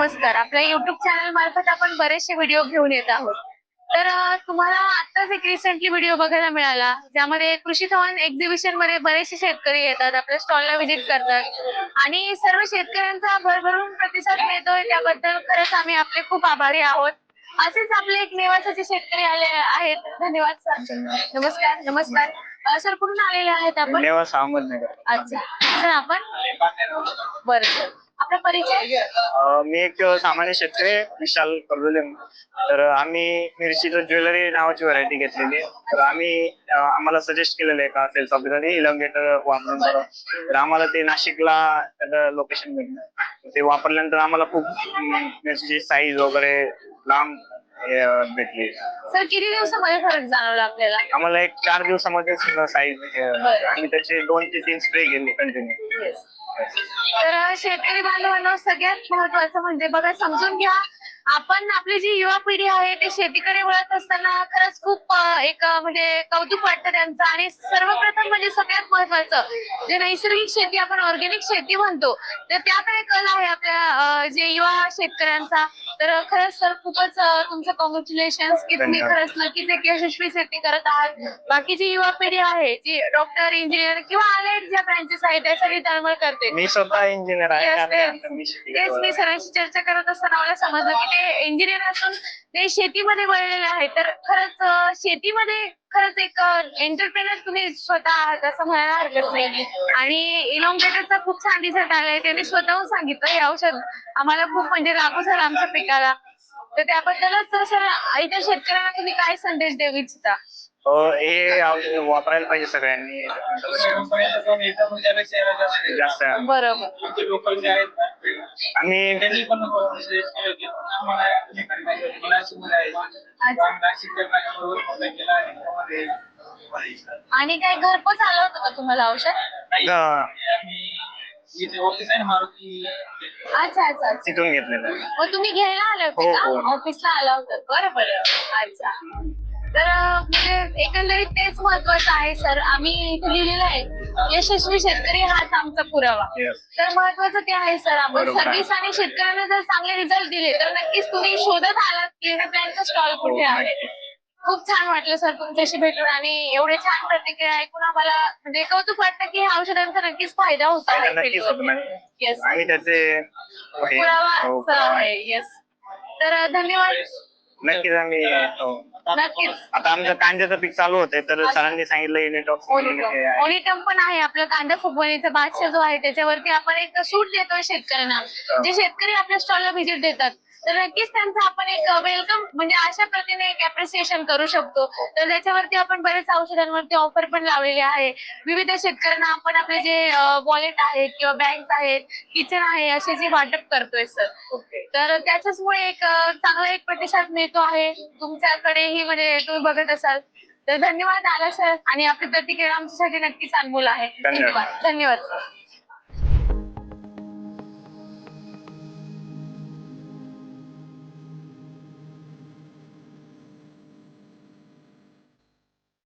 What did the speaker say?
नमस्कार. आपल्या YouTube channel मार्फत आपण बरेचसे व्हिडिओ घेऊन येत आहोत. तर तुम्हाला आत्ताच एक रिसेंटली व्हिडिओ बघायला मिळाला ज्यामध्ये कृषी चव्हाण एक्झिबिशनमध्ये बरेचसे शेतकरी येतात आपल्या स्टॉलला व्हिजिट करतात. आणि सर्व शेतकऱ्यांचा भरभरून प्रतिसाद मिळतोय त्याबद्दल खरंच आम्ही आपले खूप आभारी आहोत. असेच आपले एक नेवासाचे शेतकरी आले आहेत. धन्यवाद सर नमस्कार नमस्कार. सर कुठून आलेले आहेत आपण? अच्छा. सर आपण बरं. सर आपला परिचय? मी एक सामान्य शेतकरी आहे, विशाल कर्जुले तर आम्ही मिरचीचं ज्वेलरी नावाची व्हरायटी घेतलेली आहे. तर आम्ही आम्हाला सजेस्ट केलेलं आहे का सेल्स ऑफिसरने इलंगेटर वापरून तर आम्हाला ते नाशिकला त्याचं लोकेशन मिळणार ते वापरल्यानंतर आम्हाला खूप अं, मिरचीची साईज वगैरे लांब हे, भेटली. सर किती दिवसामध्ये फरक जाणवला आपल्याला? आम्हाला एक चार दिवसामध्ये साईज आम्ही त्याचे दोन ते तीन स्प्रे गेले कंटिन्यू तर शेतकरी बांधवांना सगळ्यात महत्वाचं म्हणजे बघा समजून घ्या. आपण आपली जी युवा पिढी आहे ते शेतीकडे वळत असताना खरंच खूप अं, एक अं, म्हणजे कौतुक वाटतं त्यांचं. आणि सर्वप्रथम म्हणजे सगळ्यात महत्वाचं जे नैसर्गिक शेती आपण ऑर्गॅनिक शेती म्हणतो तर त्याकडे कल आहे आपल्या अं, जे युवा शेतकऱ्यांचा. तर खरंच सर खूपच अं, तुमचं कॉंग्रॅच्युलेशन की तुम्ही धन्यवाद. खरंच नक्कीच एक यशस्वी शेती करत आहात बाकीची युवा पिढी आहे जी डॉक्टर इंजिनियर किंवा आलेट ज्या ब्रांचेस आहेत त्यासाठी तळमळ करते मी स्वतः इंजिनियर आहे Yes, आणि yes. आता मी शेती तेच मी करतो. सरांशी चर्चा करत असताना मला समजलं की ते इंजिनियर असून ते शेतीमध्ये वळलेले आहे तर खरंच अं, शेतीमध्ये खरंच एक एंटरप्रेनर तुम्ही स्वतः आहात असं म्हणायला हरकत नाही आणि इलॉंगेटरचा खूप छान रिझल्ट आलाय. त्यांनी स्वतःहून सांगितलं हे औषध आम्हाला खूप म्हणजे लागू झालं आमच्या पिकाला. तर त्याबद्दलच सर इतर शेतकऱ्यांना तुम्ही काय संदेश देऊ इच्छिता? हो वापरायला पाहिजे सगळ्यांनी. जास्त. बरोबर. आणि हे काय घरपोच आलं होतं का तुम्हाला औषध? अच्छा अच्छा अच्छा. तिथून घेतलेलं. आहे. मग तुम्ही घ्यायला आले होते हो, का? हो. ऑफिसला आला होता. बरं बरं. अच्छा. तर म्हणजे एकंदरीत तेच महत्वाचं आहे सर. आम्ही इथे लिहिलेलं आहे यशस्वी शेतकरी हाच आमचा पुरावा. Yes. तर महत्वाचं ते आहे सर. आपण बरोबर. आहे. सर्व्हिस आणि शेतकऱ्यांना जर चांगले रिझल्ट दिले तर नक्कीच तुम्ही शोधत आलात की त्यांचं स्टॉल कुठे आहे. खूप छान वाटलं सर तुमच्याशी भेटून आणि एवढे छान प्रतिक्रिया ऐकून आम्हाला म्हणजे कौतुक वाटतं की ह्या औषधांचा नक्कीच फायदा होतो आहे नक्कीच होतं. मॅम. येस आम्ही त्याचे हे- पुरावा हो, आहे येस तर धन्यवाद. नक्कीच आम्ही हो. आता आमचं कांद्याचं पीक चालू होते तर सरांनी सांगितलं युनिट ऑफ ओनिटम. ओनिटम पण आहे आपलं. कांदा फुगवणीचा बादशाह जो आहे त्याच्यावरती आपण एक सूट देतोय शेतकऱ्यांना. जे शेतकरी आपल्या स्टॉलला व्हिजिट देतात. तर नक्कीच त्यांचं आपण एक वेलकम म्हणजे अशा प्रतीने एक अप्रिसिएशन करू शकतो. तर त्याच्यावरती आपण बरेच औषधांवरती ऑफर पण लावलेली आहे. विविध शेतकऱ्यांना आपण आपले जे वॉलेट आहेत किंवा बँक आहेत किचन आहे असे जे वाटप करतोय सर तर त्याच्याचमुळे एक चांगला एक प्रतिसाद मिळतो आहे. तुमच्याकडेही म्हणजे तुम्ही बघत असाल. तर धन्यवाद आला सर आणि आपली प्रतिक्रिया आमच्यासाठी नक्कीच अनमोल आहे. धन्यवाद. धन्यवाद. धन्यवाद